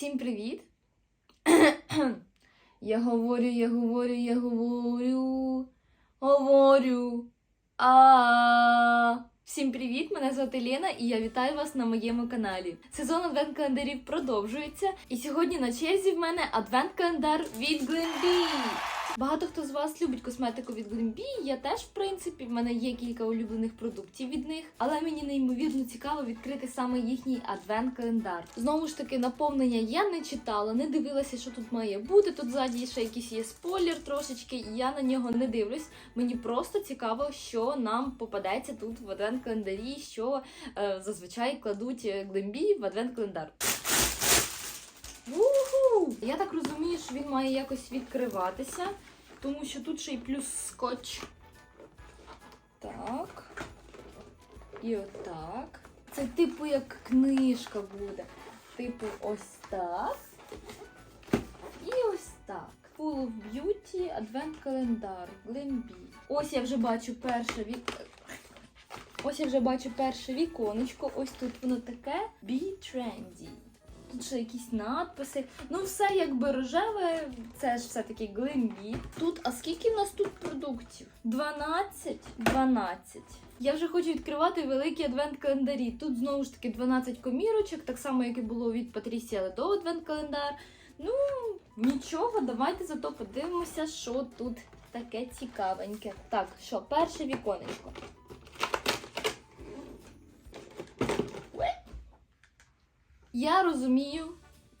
Всім привіт! я говорю, я говорю, я говорю, говорю. Всім привіт! Мене звати Лена і я вітаю вас на моєму каналі. Сезон адвент-календарів продовжується, і сьогодні на черзі в мене адвент-календар від Glenbee. Багато хто з вас любить косметику від Glenbee, Я теж, в принципі, в мене є кілька улюблених продуктів від них, але мені неймовірно цікаво відкрити саме їхній адвент-календар. Знову ж таки, наповнення я не читала, не дивилася, що тут має бути. Тут ззаді ще якийсь є спойлер трошечки, і я на нього не дивлюсь. Мені просто цікаво, що нам попадеться тут в адвент-календарі, що е, зазвичай кладуть Glenbee в адвент-календар. Я так розумію, що він має якось відкриватися, тому що тут ще й плюс скотч. Так. І отак. Це типу як книжка буде. Типу ось так. І ось так. Full of Beauty Advent календар. Glenbee. Ось я вже бачу перше вік. Ось я вже бачу перше віконечко. Ось тут воно таке. Be trendy. Тут ще якісь надписи. Ну, все якби рожеве, це ж все-таки Glenbee. Тут, а скільки в нас тут продуктів? 12? 12. Я вже хочу відкривати великі адвент-календарі. Тут знову ж таки 12 комірочок, так само, як і було від Патрісія Ледо адвент-календар. Ну, нічого, давайте зато подивимося, що тут таке цікавеньке. Так, що, перше віконечко. Я розумію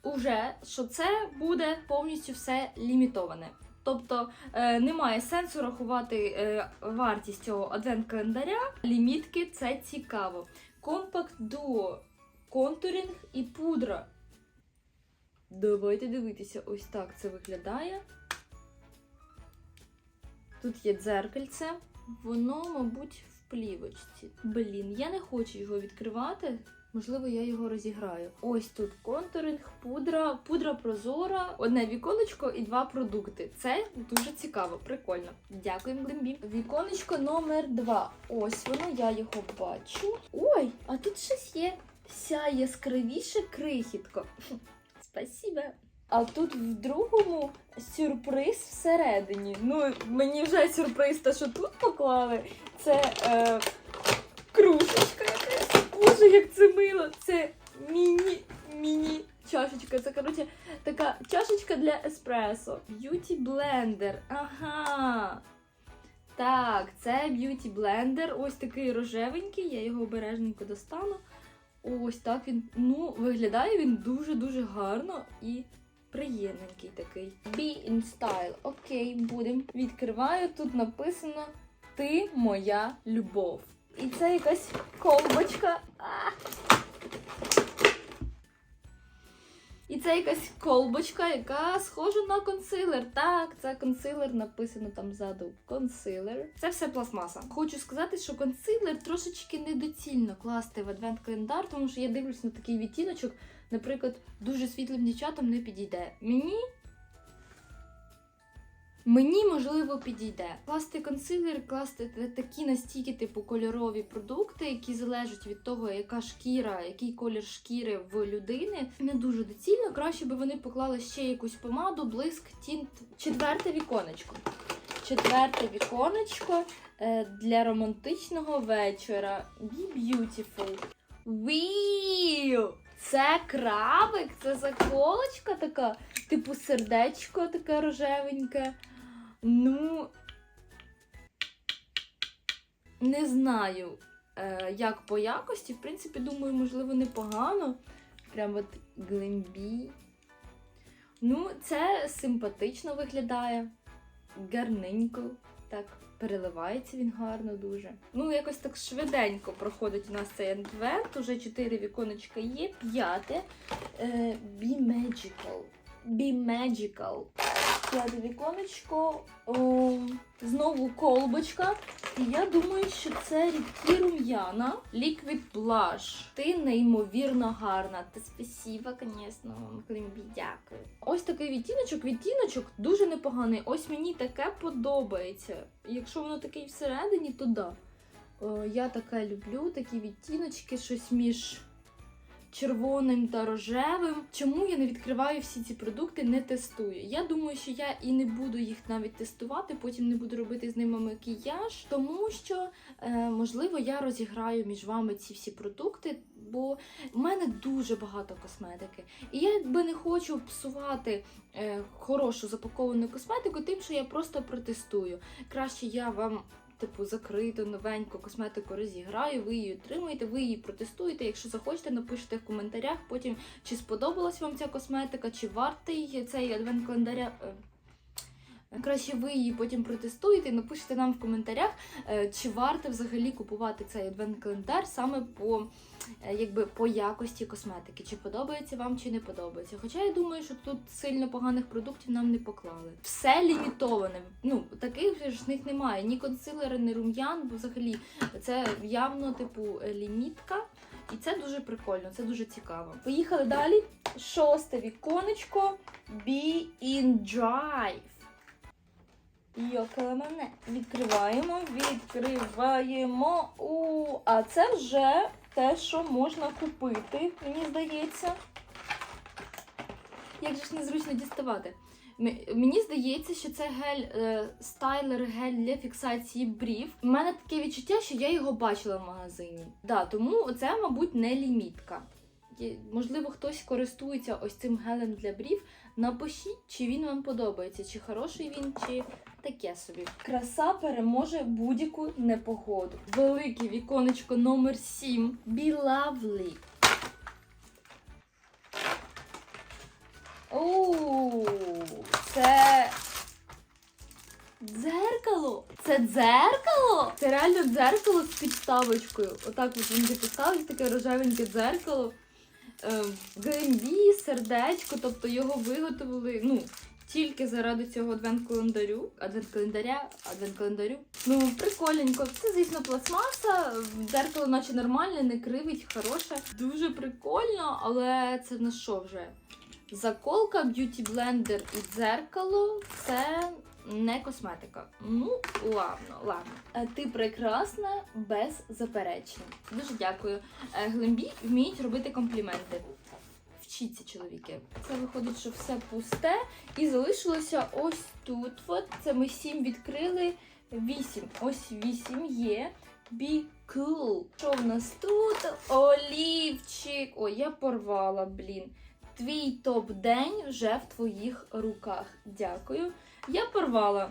уже, що це буде повністю все лімітоване. Тобто е, немає сенсу рахувати е, вартість цього адвент-календаря. Лімітки це цікаво. Компакт дуо, контуринг і пудра. Давайте дивитися, ось так це виглядає. Тут є дзеркальце. Воно, мабуть, в плівочці. Блін, я не хочу його відкривати. Можливо, я його розіграю. Ось тут контуринг, пудра, пудра прозора, одне віконечко і два продукти. Це дуже цікаво, прикольно. Дякуємо, Глембі. Віконечко номер два. Ось воно, я його бачу. Ой, а тут щось є. Ся яскравіше крихітко. Спасибо. А тут в другому сюрприз всередині. Ну, мені вже сюрприз, те, що тут поклали. Це е, якась. Боже, як це мило! Це міні-міні чашечка. Це, коротше, така чашечка для еспресо. Б'юті блендер. Ага. Так, це б'юті блендер. Ось такий рожевенький, я його обережненько достану. Ось так він. Ну, виглядає він дуже-дуже гарно і приємненький такий. Be in style. Окей, будемо. Відкриваю. Тут написано Ти моя любов. І це якась колбочка. І це якась колбочка, яка схожа на консилер. Так, це консилер, написано там ззаду. Консилер. Це все пластмаса. Хочу сказати, що консилер трошечки недоцільно класти в адвент-календар, тому що я дивлюсь на такий відтіночок, наприклад, дуже світлим дівчатам не підійде. Мені Мені можливо підійде. Класти консилер, класти такі настільки типу кольорові продукти, які залежать від того, яка шкіра, який колір шкіри в людини. Не дуже доцільно. Краще би вони поклали ще якусь помаду, блиск, тінт. Четверте віконечко. Четверте віконечко е, для романтичного вечора. Be beautiful. Віу! Це крабик, це заколочка така, типу сердечко таке рожевеньке. Ну, не знаю, е, як по якості. В принципі, думаю, можливо, непогано. Прям от глимбі. Ну, це симпатично виглядає. Гарненько. Так, переливається він гарно дуже. Ну, якось так швиденько проходить у нас цей адвент. Уже чотири віконечка є. П'яте. Е, Be magical. Be magical. П'яте віконечко. О, знову колбочка. І я думаю, що це рідкі рум'яна. Liquid Blush. Ти неймовірно гарна. Та спасіба, звісно, вам Клімбі, дякую. Ось такий відтіночок. Відтіночок дуже непоганий. Ось мені таке подобається. Якщо воно такий всередині, то да. О, я таке люблю, такі відтіночки, щось між червоним та рожевим. Чому я не відкриваю всі ці продукти, не тестую? Я думаю, що я і не буду їх навіть тестувати, потім не буду робити з ними макіяж, тому що е, можливо я розіграю між вами ці всі продукти, бо в мене дуже багато косметики. І я якби не хочу псувати е, хорошу запаковану косметику, тим, що я просто протестую. Краще я вам. Типу, закриту новеньку косметику розіграю, ви її отримаєте, ви її протестуєте. Якщо захочете, напишете в коментарях потім, чи сподобалась вам ця косметика, чи вартий цей адвент календаря. Краще ви її потім протестуєте і напишіть нам в коментарях, е, чи варто взагалі купувати цей адвент-календар саме по, е, якби, по якості косметики, чи подобається вам, чи не подобається. Хоча я думаю, що тут сильно поганих продуктів нам не поклали. Все лімітоване. Ну, таких ж них немає. Ні консилера, ні рум'ян, бо взагалі це явно, типу, лімітка. І це дуже прикольно, це дуже цікаво. Поїхали далі. Шосте віконечко. Be in Drive. Йокала мене. Відкриваємо, відкриваємо. У, а це вже те, що можна купити, мені здається. Як же ж незручно діставати? Мені здається, що це гель е, стайлер гель для фіксації брів. У мене таке відчуття, що я його бачила в магазині. Да, тому це, мабуть, не лімітка. Можливо, хтось користується ось цим гелем для брів. Напишіть, чи він вам подобається, чи хороший він, чи таке собі. Краса переможе будь-яку непогоду. Велике віконечко номер 7. Be lovely. Це дзеркало. Це дзеркало? Це реально дзеркало з підставочкою. Отак от він підставить таке рожевеньке дзеркало. Е, ГМБ, сердечко, тобто його виготовили, ну, тільки заради цього адвент-календарю. Адвент-календаря, адвент-календарю. Ну, прикольненько. Це, звісно, пластмаса. Дзеркало, наче нормальне, не кривить, хороше. Дуже прикольно, але це на що вже? Заколка, б'юті блендер і дзеркало це не косметика. Ну, ладно, ладно. Е, Ти прекрасна без заперечень. Дуже дякую. Е, Глембі вміють робити компліменти. Вчіться, чоловіки. Це виходить, що все пусте. І залишилося ось тут. От це ми сім відкрили. Вісім. Ось вісім є. Be cool. Що в нас тут? Олівчик. Ой, я порвала, блін. Твій топ-день вже в твоїх руках. Дякую. Я порвала.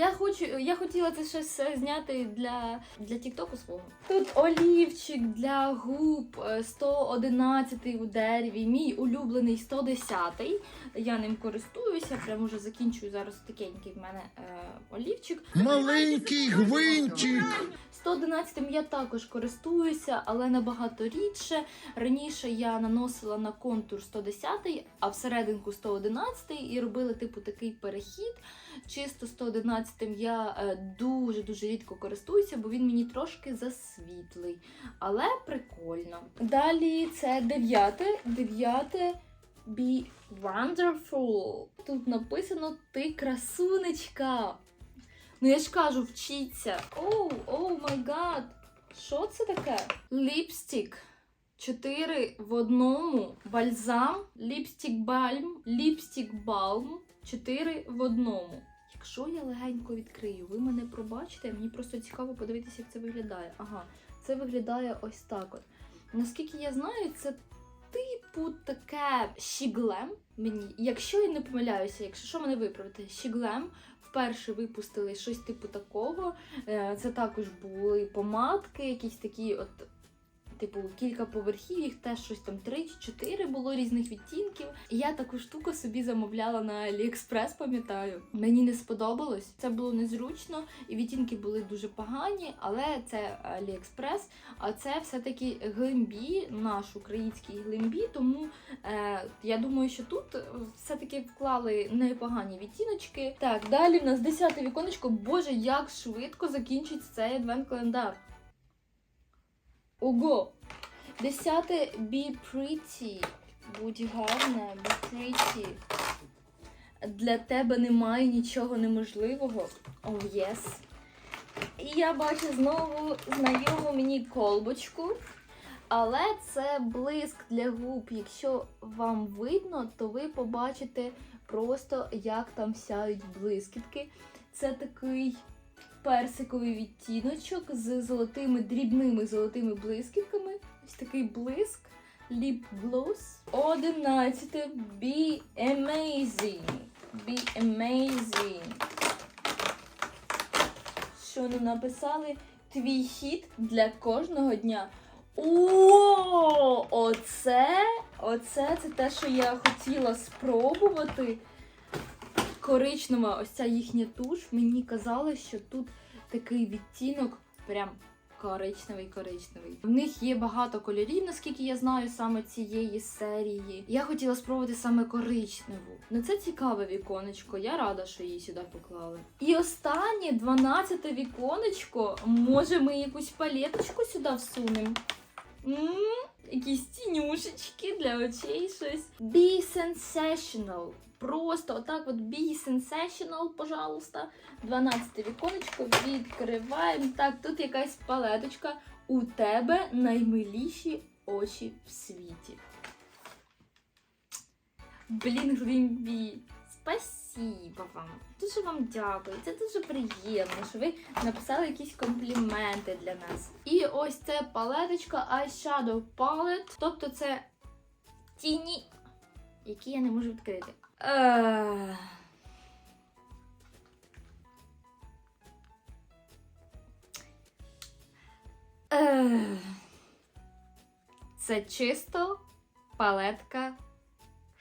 Я хочу, я хотіла це щось е, зняти для, для Тіктоку свого. Тут олівчик для губ е, 111 у дереві, мій улюблений 110-й. Я ним користуюся, прямо вже закінчую зараз такенький в мене е, олівчик. Маленький гвинтик. 111 я також користуюся, але набагато рідше. Раніше я наносила на контур 110, а всерединку 111 і робила типу такий перехід. Чисто 111 я дуже дуже рідко користуюся, бо він мені трошки засвітлий. Але прикольно. Далі це дев'яте. Дев'яте Be wonderful. Тут написано ти красунечка. Ну я ж кажу, вчіться. Оу, оу май гад. Що це таке? Ліпстик. Чотири в одному. Бальзам, ліпстик бальм, ліпстик балм. Чотири в одному. Якщо я легенько відкрию, ви мене пробачите, мені просто цікаво подивитися, як це виглядає. Ага, це виглядає ось так от. Наскільки я знаю, це типу таке щіглем мені. Якщо я не помиляюся, якщо що мене виправити, щіглем вперше випустили щось типу такого. Е, Це також були помадки, якісь такі от. Типу, кілька поверхів, їх теж щось там 3 чи 4 було різних відтінків. І я таку штуку собі замовляла на AliExpress, пам'ятаю. Мені не сподобалось. Це було незручно, і відтінки були дуже погані, але це AliExpress, а це все-таки глимбі, наш український глимбі. Тому е, я думаю, що тут все-таки вклали непогані відтіночки. Так, далі в нас 10 віконечко. Боже, як швидко закінчиться цей адвент-календар. Ого! Десяте Be pretty. Будь гарна, be pretty. Для тебе немає нічого неможливого. Oh, yes. І я бачу знову знайому мені колбочку. Але це блиск для губ. Якщо вам видно, то ви побачите просто, як там сяють блискітки. Це такий персиковий відтіночок з золотими дрібними золотими блискітками. Ось такий блиск. Lip Gloss. 11. Be amazing. Be amazing. Що нам написали? Твій хід для кожного дня. О, оце, оце це те, що я хотіла спробувати. Коричнева, ось ця їхня туш. Мені казали, що тут такий відтінок прям коричневий коричневий. В них є багато кольорів, наскільки я знаю, саме цієї серії. Я хотіла спробувати саме коричневу. Ну це цікаве віконечко. Я рада, що її сюди поклали. І останнє 12 віконечко. Може, ми якусь палеточку сюди всунемо? Якісь тінюшечки для очей щось. Be sensational. Просто отак от be sensational, пожалуйста. 12 віконечко відкриваємо. Так, тут якась палеточка. У тебе наймиліші очі в світі. Блін, Глімбі, спасибо вам. Дуже вам дякую. Це дуже приємно, що ви написали якісь компліменти для нас. І ось це палеточка Eyeshadow Palette. Тобто це тіні, які я не можу відкрити. Ех. Ех. Це чисто палетка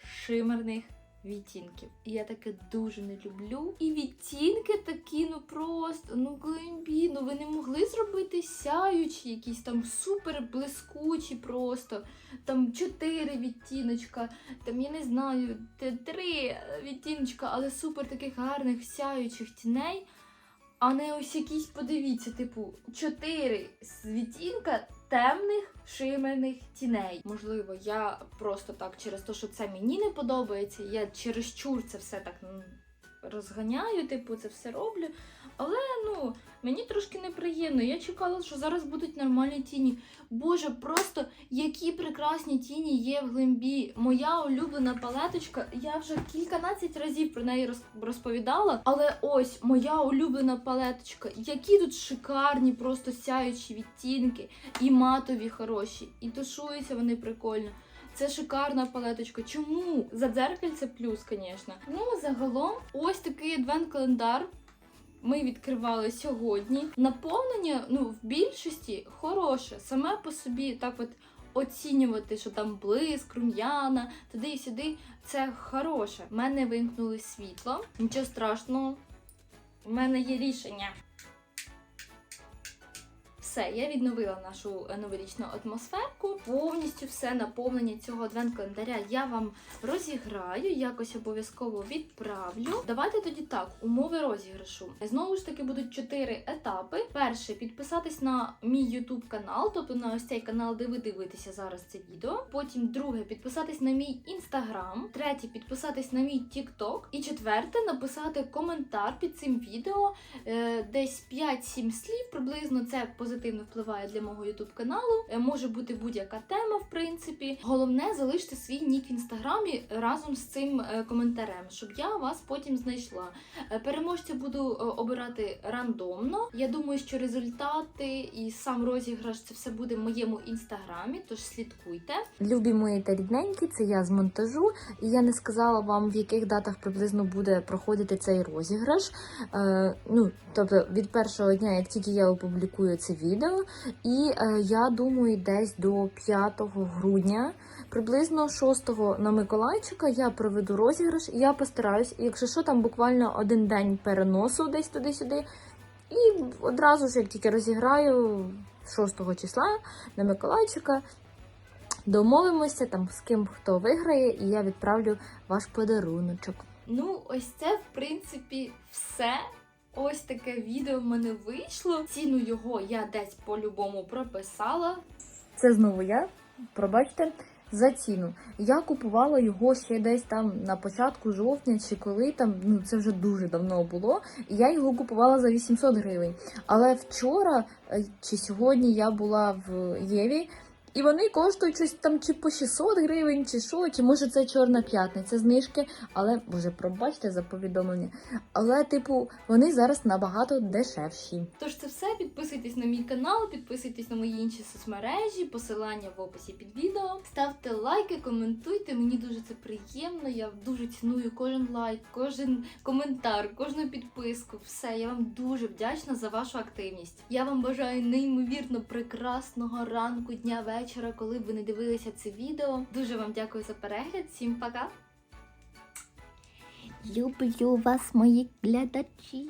шимерних відтінків. І я таке дуже не люблю. І відтінки такі, ну просто, ну глимбі, ну ви не могли зробити сяючі, якісь там супер блискучі просто. Там чотири відтіночка, там я не знаю, три відтіночка, але супер таких гарних сяючих тіней. А не ось якісь, подивіться, типу, чотири світінка темних шимерних тіней. Можливо, я просто так через те, що це мені не подобається, я через чур це все так розганяю, типу, це все роблю. Але ну, мені трошки неприємно. Я чекала, що зараз будуть нормальні тіні. Боже, просто які прекрасні тіні є в глимбі. Моя улюблена палеточка. Я вже кільканадцять разів про неї роз- розповідала. Але ось моя улюблена палеточка. Які тут шикарні, просто сяючі відтінки, і матові хороші, і тушуються вони прикольно. Це шикарна палеточка. Чому? За дзеркальце плюс, звісно. Ну, загалом, ось такий адвент-календар ми відкривали сьогодні. Наповнення, ну, в більшості хороше. Саме по собі так от оцінювати, що там блиск, рум'яна, туди і сюди. Це хороше. У мене вимкнули світло. Нічого страшного. У мене є рішення. Все, я відновила нашу е, новорічну атмосферку. Повністю все наповнення цього адвент-календаря я вам розіграю, якось обов'язково відправлю. Давайте тоді так, умови розіграшу. Знову ж таки будуть чотири етапи. Перше підписатись на мій YouTube канал, тобто на ось цей канал, де ви дивитеся зараз це відео. Потім друге підписатись на мій інстаграм. Третє підписатись на мій TikTok. І четверте написати коментар під цим відео. Е, десь 5-7 слів приблизно це позитивно впливає для мого YouTube каналу. Е, може бути будь-яка тема, в принципі. Головне залиште свій нік в інстаграмі разом з цим е, коментарем, щоб я вас потім знайшла. Е, Переможця буду обирати рандомно. Я думаю, що результати і сам розіграш це все буде в моєму інстаграмі, тож слідкуйте. Любі мої та рідненькі, це я з монтажу, і я не сказала вам, в яких датах приблизно буде проходити цей розіграш. Е, ну, тобто від першого дня, як тільки я опублікую це відео, і е, я думаю, десь до 5 грудня, приблизно 6 на Миколайчика, я проведу розіграш, я постараюсь, якщо що, там буквально один день переносу десь туди-сюди. І одразу ж, як тільки розіграю 6 числа на Миколайчика, домовимося там з ким хто виграє, і я відправлю ваш подаруночок. Ну, ось це, в принципі, все. Ось таке відео в мене вийшло. Ціну його я десь по-любому прописала. Це знову я. Пробачте. За ціну. Я купувала його ще десь там на початку жовтня чи коли там, ну це вже дуже давно було. І я його купувала за 800 гривень. Але вчора е, чи сьогодні я була в Єві І вони коштують щось там чи по 600 гривень, чи що, чи може це чорна п'ятниця знижки, але боже, пробачте за повідомлення. Але, типу, вони зараз набагато дешевші. Тож це все. Підписуйтесь на мій канал, підписуйтесь на мої інші соцмережі, посилання в описі під відео. Ставте лайки, коментуйте. Мені дуже це приємно. Я дуже ціную кожен лайк, кожен коментар, кожну підписку. Все, я вам дуже вдячна за вашу активність. Я вам бажаю неймовірно прекрасного ранку, дня, вечора, коли б ви не дивилися це відео. Дуже вам дякую за перегляд. Всім пока! Люблю вас, мої глядачі.